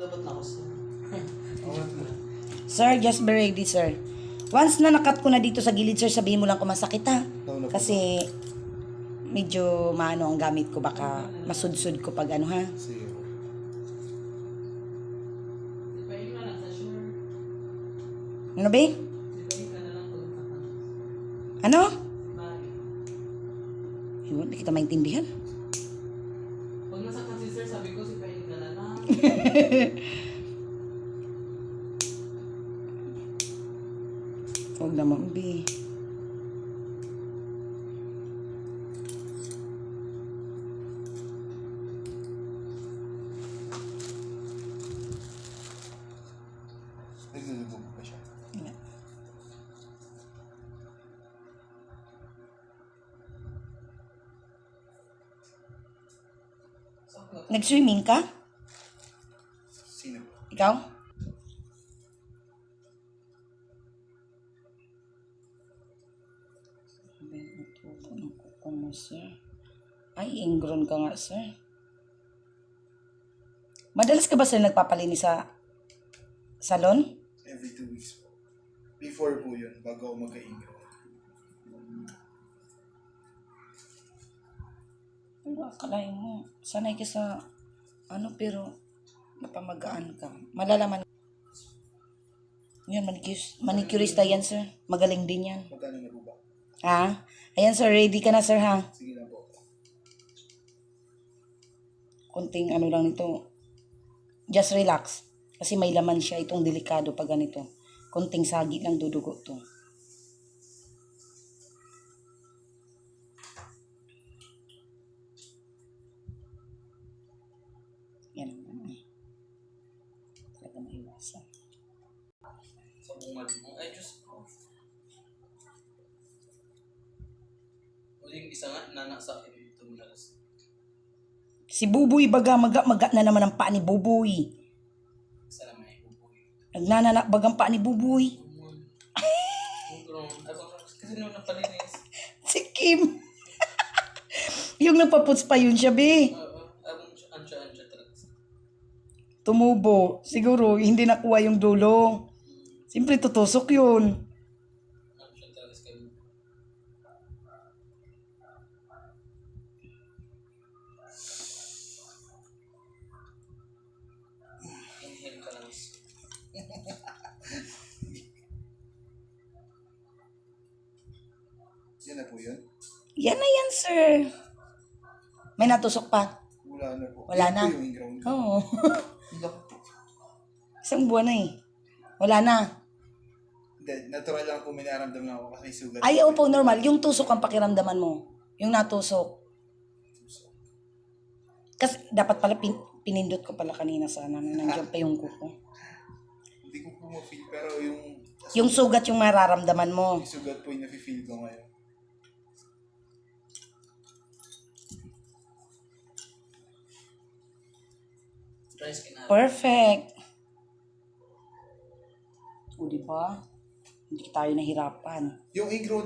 Dapat na ako sir. Sir, just be ready, sir. Once na nakat ko na dito sa gilid, sir, sabihin mo lang kung masakit, ha? Na Kasi, medyo maano ang gamit ko. Baka masudsud ko pag ano, ha? Sige sa. Ano, na saan. Ano? Hindi kita maintindihan. Pag nasaktan si sir, sabi ko na. Huwag naman, be. Naglulubo pa siya. Sakit. Nag-swimming ka? Ikaw? Mo, sir. Ay, ingron ka nga, sir. Madalas ka ba, sir, nagpapalinis sa salon? Every two weeks po. Before po yun, bago ako magka-ingro. Pero akalain mo, sanay ka sa ano, pero napamagaan ka. Malalaman. Yan, manicurist, manicurista yan, sir. Magaling din yan. Magkano na ba? Ha? Ayan, sir. Ready ka na, sir, ha? Sige na po. Kunting ano lang nito. Just relax. Kasi may laman siya. Itong delikado pag ganito. Kunting sagi lang dudugo to. Yan. Talaga Sa bungad mo. Ay, Diyos ko. Huling isa nga, nana sa akin dito nalas. Si Buboy baga maga maga na naman ang paa ni Buboy. Isa na may bubuhay. Nagnananak bagang paa ni Buboy. Kasi nung napalinis. Si Kim. yung nagpaputs pa yun siya, be. Talaga. Tumubo. Siguro, hindi nakuha yung dulo. Siyempre, tutusok yun. Yan na po yun. Yan na yan, sir. May natusok pa. Wala na po. Wala na. yung ingro. Oo. Po. Isang buwan na eh. Wala na. Hindi, natural lang po may naramdaman ako kasi sugat. Ayaw po, normal. Yung tusok ang pakiramdaman mo. Yung natusok. Kasi dapat pala pin- pinindot ko pala kanina sana na nandiyan pa yung kuko. Hindi ko po ma-feel pero yung Yung sugat yung mararamdaman mo. yung sugat po yung nafe-feel ko ngayon. Perfect. O, di ba? Hindi tayo nahirapan. Yung ingro